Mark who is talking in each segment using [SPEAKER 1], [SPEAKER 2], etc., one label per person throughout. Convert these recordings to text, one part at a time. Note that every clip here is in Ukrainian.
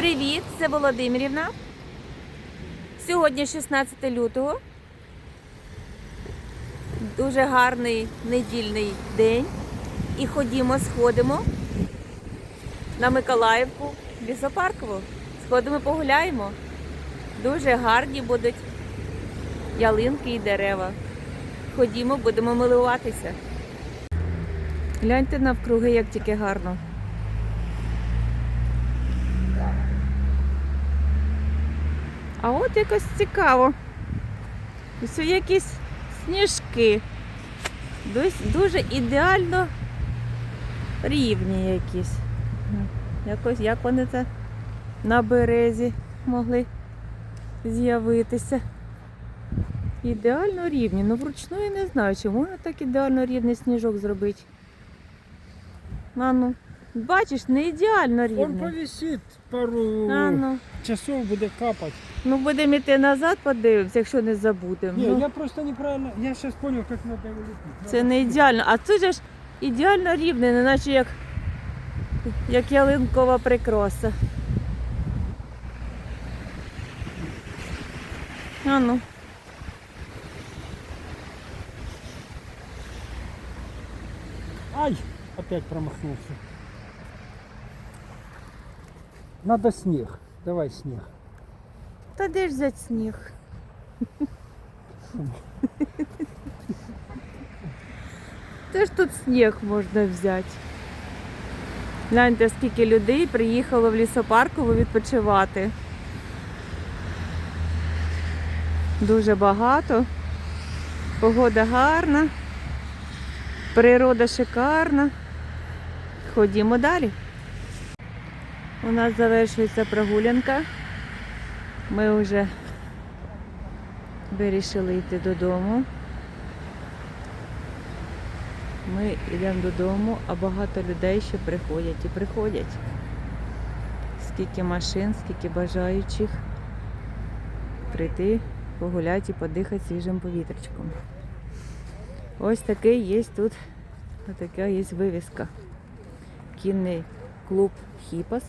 [SPEAKER 1] Привіт, це Володимирівна. Сьогодні 16 лютого. Дуже гарний недільний день. І ходімо, сходимо на Миколаївку, лісопаркову. Сходимо, погуляємо. Дуже гарні будуть ялинки і дерева. Ходімо, будемо милуватися. Гляньте навкруги, як тільки гарно. А от якось цікаво. Ось якісь сніжки. Дуже ідеально рівні якісь. Якось як вони це на березі могли з'явитися. Ідеально рівні. Ну вручну я не знаю, чи можна так ідеально рівний сніжок зробити. А бачиш, не ідеально
[SPEAKER 2] Он
[SPEAKER 1] рівний.
[SPEAKER 2] повисит пару
[SPEAKER 1] А ну.
[SPEAKER 2] часов, буде капать.
[SPEAKER 1] Ну будемо йти назад, подивимося, якщо не забудемо.
[SPEAKER 2] Не,
[SPEAKER 1] Ну,
[SPEAKER 2] я просто неправильно, я сейчас понял, как надо его лепить.
[SPEAKER 1] Це не ідеально. А це же ж ідеально рівне, не наче як, як ялинкова прикраса. А ну.
[SPEAKER 2] Ай, опять промахнулся. Надо снег. Давай снег.
[SPEAKER 1] Та де ж взяти сніг? Де ж тут сніг можна взяти? Гляньте, скільки людей приїхало в лісопаркову відпочивати. Дуже багато. Погода гарна, природа шикарна. Ходімо далі. У нас завершується прогулянка. Ми вже вирішили йти додому. Ми йдемо додому, а багато людей ще приходять і приходять. Скільки машин, скільки бажаючих прийти, погуляти і подихати свіжим повітрячком. Ось такий є тут, така є вивіска. Кінний клуб Хіпас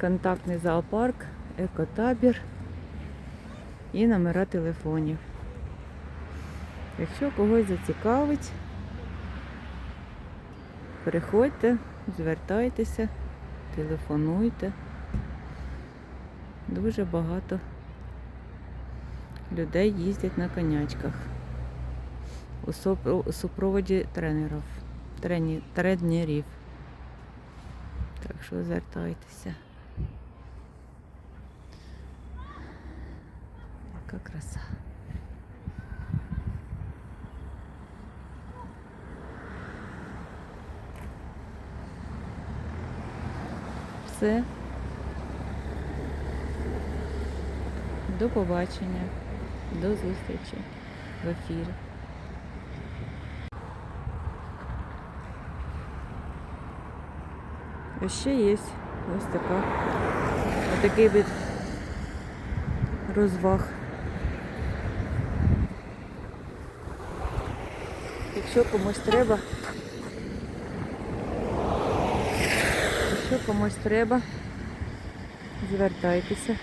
[SPEAKER 1] контактний зоопарк, екотабір і номера телефонів. Якщо когось зацікавить, приходьте, звертайтеся, телефонуйте. Дуже багато людей їздять на конячках у супроводі тренерів, тренерів. Так що звертайтеся. Яка краса. Все. До побачення. До зустрічі в ефірі. А ще є ось така. Отакий від розваг. Якщо комусь треба. Якщо комусь треба, звертайтеся.